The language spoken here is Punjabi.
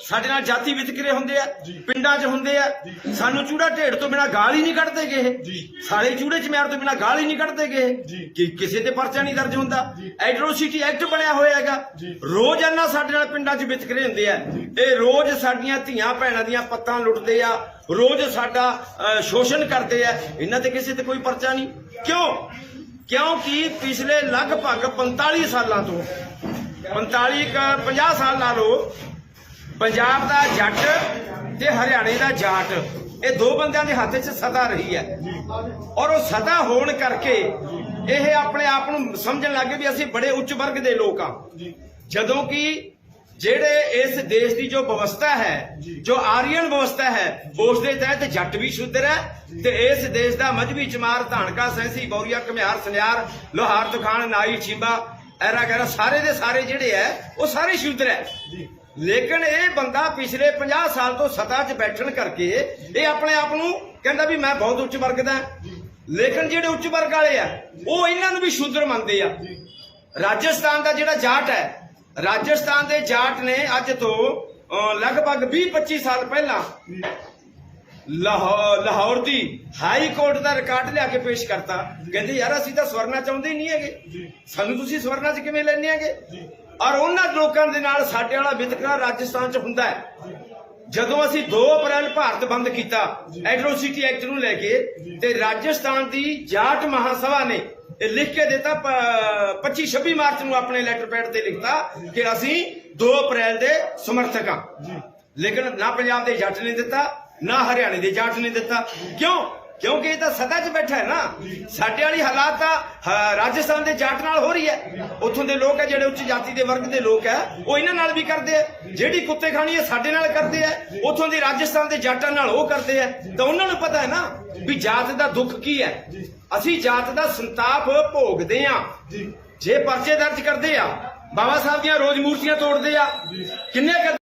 ਸਾਡੇ ਨਾਲ ਜਾਤੀ ਵਿਤਕਰੇ ਹੁੰਦੇ ਆ ਪਿੰਡਾਂ 'ਚ ਹੁੰਦੇ ਆ। ਸਾਨੂੰ ਚੂੜਾ ਢੇਡ ਤੋਂ ਬਿਨਾ ਗਾਲ ਹੀ ਨਹੀਂ ਕੱਢਦੇ ਗਏ ਸਾਲੇ ਚੂੜੇ 'ਚ ਮੈਰ ਤੋਂ ਬਿਨਾ ਗਾਲ ਹੀ ਨਹੀਂ ਕੱਢਦੇ ਗਏ ਕਿ ਕਿਸੇ ਤੇ ਪਰਚਾ ਨਹੀਂ ਦਰਜ ਹੁੰਦਾ। ਐਟਰੋਸਿਟੀ ਐਕਟ ਬਣਿਆ ਹੋਇਆ ਹੈਗਾ। ਰੋਜ਼ਾਨਾ ਸਾਡੇ ਨਾਲ ਪਿੰਡਾਂ 'ਚ ਵਿਤਕਰੇ ਹੁੰਦੇ ਆ। ਇਹ ਰੋਜ਼ ਸਾਡੀਆਂ ਧੀਆਂ ਭੈਣਾਂ ਦੀਆਂ ਪੱਤਾਂ ਲੁੱਟਦੇ ਆ। ਰੋਜ਼ ਸਾਡਾ ਸ਼ੋਸ਼ਣ ਕਰਦੇ ਆ। ਇਹਨਾਂ ਤੇ ਕਿਸੇ ਤੇ ਕੋਈ ਪਰਚਾ ਨਹੀਂ। ਕਿਉਂ? ਕਿਉਂਕਿ ਪਿਛਲੇ ਲਗਭਗ 45 ਸਾਲਾਂ ਤੋਂ 45 ਕ 50 ਸਾਲ ਲਾ ਲਓ ਪੰਜਾਬ ਦਾ ਜੱਟ ਤੇ ਹਰਿਆਣੇ ਦਾ ਜਾਟ ਇਹ ਦੋ ਬੰਦਿਆਂ ਦੇ ਹੱਥ 'ਚ ਸਤਾ ਰਹੀ ਹੈ। ਔਰ ਉਹ ਸਤਾ ਹੋਣ ਕਰਕੇ ਇਹ ਆਪਣੇ ਆਪ ਨੂੰ ਸਮਝਣ ਲੱਗੇ ਵੀ ਅਸੀਂ ਬੜੇ ਉੱਚ ਵਰਗ ਦੇ ਲੋਕ ਆ ਜਦੋਂ ਕਿ ਜਿਹੜੇ ਇਸ ਦੇਸ਼ ਦੀ ਜੋ ਵਿਵਸਥਾ ਹੈ ਜੋ। ਆਰੀਅਨ ਵਿਵਸਥਾ ਹੈ ਉਸ ਦੇ ਤਹਿਤ ਜੱਟ ਵੀ ਸ਼ੁੱਧਰ ਹੈ ਤੇ ਇਸ ਦੇਸ਼ ਦਾ ਮਜਬੀ ਚਮਾਰ ਧਾਨਕਾ ਸੈਂਸੀ ਗੌਰੀਆ ਘਮਿਆਰ ਸੁਨਿਆਰ ਲੋਹਾਰ ਤਖਾਨ ਨਾਈ ਚੀਬਾ ਐਰਾ ਗੈਰਾ ਸਾਰੇ ਦੇ ਸਾਰੇ ਜਿਹੜੇ ਹੈ ਉਹ ਸਾਰੇ ਸ਼ੂਦਰ ਹੈ ਲੇਕਿਨ ਇਹ ਬੰਦਾ ਪਿਛਲੇ 50 ਸਾਲ ਤੋਂ ਸਤਾ 'ਚ ਬੈਠਣ ਕਰਕੇ ਇਹ ਆਪਣੇ ਆਪ ਨੂੰ ਕਹਿੰਦਾ ਵੀ ਮੈਂ ਬਹੁਤ ਉੱਚ ਵਰਗ ਦਾ। ਲੇਕਿਨ ਜਿਹੜੇ ਉੱਚ ਵਰਗ ਵਾਲੇ ਆ ਉਹ ਇਹਨਾਂ ਨੂੰ ਵੀ ਸ਼ੂਦਰ ਮੰਨਦੇ ਆ। ਰਾਜਸਥਾਨ ਦਾ ਜਿਹੜਾ ਜਾਟ ਹੈ ਰਾਜਸਥਾਨ ਦੇ ਜਾਟ ਨੇ ਅੱਜ ਤੋਂ ਲਗਭਗ 20-25 ਸਾਲ ਪਹਿਲਾਂ ਲਾਹੌਰ ਲਾਹੌਰ ਦੀ ਹਾਈ ਕੋਰਟ ਦਾ ਰਿਕਾਰਡ ਲਿਆ ਕੇ ਪੇਸ਼ ਕਰਤਾ। ਕਹਿੰਦੇ ਯਾਰ ਅਸੀਂ ਤਾਂ ਸਵਰਨਾ ਚਾਹੁੰਦੇ ਹੀ ਨਹੀਂ ਹੈਗੇ। ਸਾਨੂੰ ਤੁਸੀਂ ਸਵਰਨਾ 'ਚ ਕਿਵੇਂ ਲੈਣੇ ਹੈਗੇ? ਔਰ ਉਹਨਾਂ ਲੋਕਾਂ ਦੇ ਨਾਲ ਸਾਡੇ ਵਾਲਾ ਵਿਤਕਰਾ ਰਾਜਸਥਾਨ 'ਚ ਹੁੰਦਾ ਹੈ। ਜਦੋਂ ਅਸੀਂ 2 ਅਪ੍ਰੈਲ ਭਾਰਤ ਬੰਦ ਕੀਤਾ ਐਟਰੋਸਿਟੀ ਐਕਟ ਨੂੰ ਲੈ ਕੇ ਤੇ ਰਾਜਸਥਾਨ ਦੀ ਜਾਟ ਮਹਾਸਭਾ ਨੇ ਇਹ ਲਿਖ ਕੇ ਦਿੱਤਾ 25 26 ਮਾਰਚ ਨੂੰ ਆਪਣੇ ਲੈਟਰ ਪੈਡ ਤੇ ਲਿਖਤਾ ਕਿ ਅਸੀਂ 2 ਅਪ੍ਰੈਲ ਦੇ ਸਮਰਥਕ ਹਾਂ। ਲੇਕਿਨ ਨਾ ਪੰਜਾਬ ਦੇ ਜੱਟ ਨੇ ਦਿੱਤਾ ਨਾ ਹਰਿਆਣੇ ਦੇ ਜੱਟ ਨੇ ਦਿੱਤਾ। ਕਿਉਂ? ਕਿਉਂਕਿ ਇਹ ਤਾਂ ਸਦਾ 'ਚ ਬੈਠਾ ਹੈ ਨਾ। ਸਾਡੇ ਵਾਲੀ ਹਾਲਾਤ ਤਾਂ ਰਾਜਸਥਾਨ ਦੇ ਜੱਟ ਨਾਲ ਹੋ ਰਹੀ ਹੈ। ਉੱਥੋਂ ਦੇ ਲੋਕ ਹੈ ਜਿਹੜੇ ਉੱਚ ਜਾਤੀ ਦੇ ਵਰਗ ਦੇ ਲੋਕ ਹੈ, ਉਹ ਇਹਨਾਂ ਨਾਲ ਵੀ ਕਰਦੇ ਆ ਜਿਹੜੀ ਕੁੱਤੇ ਖਾਣੀ ਹੈ ਸਾਡੇ ਨਾਲ ਕਰਦੇ ਆ ਉੱਥੋਂ ਦੇ ਰਾਜਸਥਾਨ ਦੇ ਜੱਟਾਂ ਨਾਲ ਉਹ ਕਰਦੇ ਆ ਤਾਂ ਉਹਨਾਂ ਨੂੰ ਪਤਾ ਹੈ ਨਾ ਵੀ ਜਾਤ ਦਾ ਦੁੱਖ ਕੀ ਹੈ। ਅਸੀਂ ਜਾਤ ਦਾ ਸੰਤਾਪ ਭੋਗਦੇ ਆ ਜੇ ਪਰਚੇ ਦਰਜ ਕਰਦੇ ਆ, ਬਾਬਾ ਸਾਹਿਬ ਦੀਆਂ ਰੋਜ਼ ਮੂਰਤੀਆਂ ਤੋੜਦੇ ਆ, ਕਿੰਨੇ ਕਰ